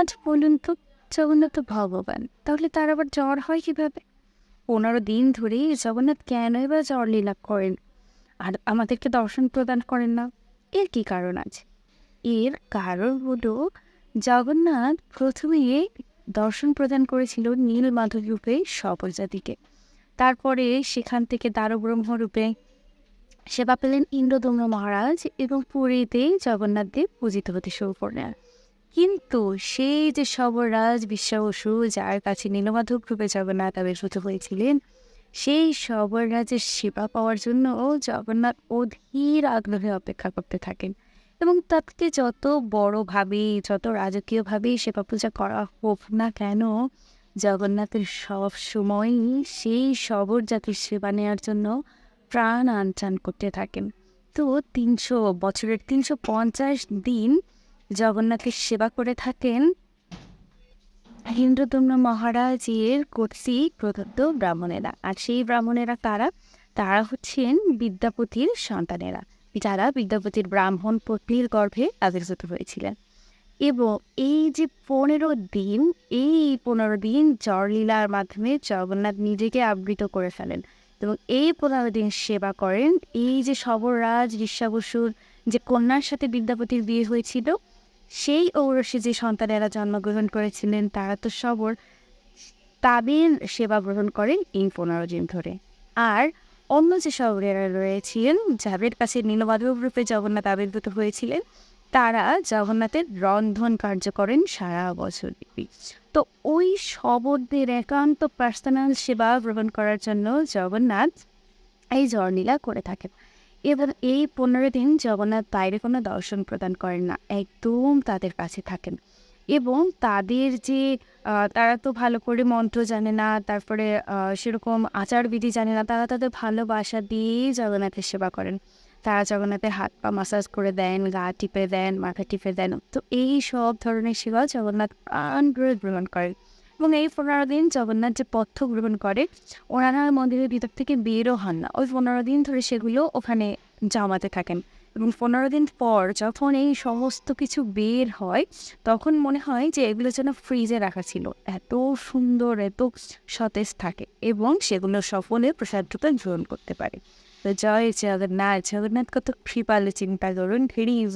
আচ্ছা বলুন তো, জগন্নাথ তো ভগবান, তাহলে তার আবার জ্বর হয় কীভাবে? পনেরো দিন ধরে জগন্নাথ কেন বা জ্বর লীলা করেন? আর আমাদেরকে দর্শন প্রদান করেন না? এর কি কারণ আছে? এর কারণ হলো জগন্নাথ প্রথমে দর্শন প্রদান করেছিল নীল মাধব রূপে সবজাতিকে। তারপরে সেখান থেকে দারব্রহ্ম রূপে সেবা পেলেন ইন্দ্রদম্ন মহারাজ এবং পুরীতে জগন্নাথ দেব পূজিত হতে শুরু করলেন। কিন্তু সেই যে সবরাজ বিশ্বাবসু যার কাছে নীলমাধব রূপে জগন্নাথ আবির্ভূত হয়েছিলেন, সেই সবরাজের সেবা পাওয়ার জন্য জগন্নাথ অধীর আগ্রহে অপেক্ষা করতে থাকেন এবং তাকে যত বড়ভাবে, যত রাজকীয়ভাবেই সেবা পূজা করা হোক না কেন, জগন্নাথের সব সময়ই সেই সবর জাতির সেবা নেওয়ার জন্য প্রাণ আনচান করতে থাকেন। তো তিনশো, বছরের তিনশো পঞ্চাশ দিন জগন্নাথের সেবা করে থাকেন ইন্দ্রদম্ন মহারাজের কর্তৃক প্রদত্ত ব্রাহ্মণেরা। আর সেই ব্রাহ্মণেরা কারা? তারা হচ্ছেন বিদ্যাপতির সন্তানেরা, যারা বিদ্যাপতির ব্রাহ্মণ পত্নীর গর্ভে আবির্ভূত হয়েছিলেন। এবং এই যে পনেরো দিন, এই পনেরো দিন জরলীলার মাধ্যমে জগন্নাথ নিজেকে আবৃত করে ফেলেন। এবং এই পনেরো দিন সেবা করেন। এই যে সবররাজ ঋষাবসুর যে কন্যার সাথে বিদ্যাপতির বিয়ে হয়েছিল সেই ঔরসে যে সন্তানেরা জন্মগ্রহণ করেছিলেন, তারা তো সবর। তাদের সেবা গ্রহণ করেন এই পনেরো দিন ধরে আর অন্য যে সবরেরা রয়েছিলেন যাদের কাছে নীলমাধব রূপে জগন্নাথ আবির্ভূত হয়েছিলেন, তারা জগন্নাথের রন্ধন কার্য করেন সারা বছর তো ওই শবরদের একান্ত পার্সোনাল সেবা গ্রহণ করার জন্য জগন্নাথ এই জর্নীলা করে থাকেন। এবং এই পনেরো দিন জগন্নাথ বাইরে কোনো দর্শন প্রদান করেন না, একদম তাদের কাছে থাকেন। এবং তাদের যে তারা তো ভালো করে মন্ত্র জানে না, তারপরে সেরকম আচারবিধি জানে না, তারা তাদের ভালোবাসা দিয়েই জগন্নাথের সেবা করেন। তারা জগন্নাথের হাত পা মাসাজ করে দেন, গা টিপে দেন, মাথা টিপে দেন, তো এই সব ধরনের সেবা জগন্নাথ প্রাণ গ্রহণ করেন। এবং এই পনেরো দিন জগন্নাথ যে পথ্য গ্রহণ করে, ওনারা মন্দিরের ভিতর থেকে বেরও হন না। ওই পনেরো দিন ধরে সেগুলো ওখানে জমাতে থাকেন এবং পনেরো দিন পর যখন এই সমস্ত কিছু বের হয়, তখন মনে হয় যে এগুলো যেন ফ্রিজে রাখা ছিল। এত সুন্দর, এত সতেজ থাকে এবং সেগুলো সফলে প্রসাদ গ্রহণ করতে পারে। তো জয় জগন্নাথ। জগন্নাথ কত কৃপালে, চিন্তা করুন ভেরি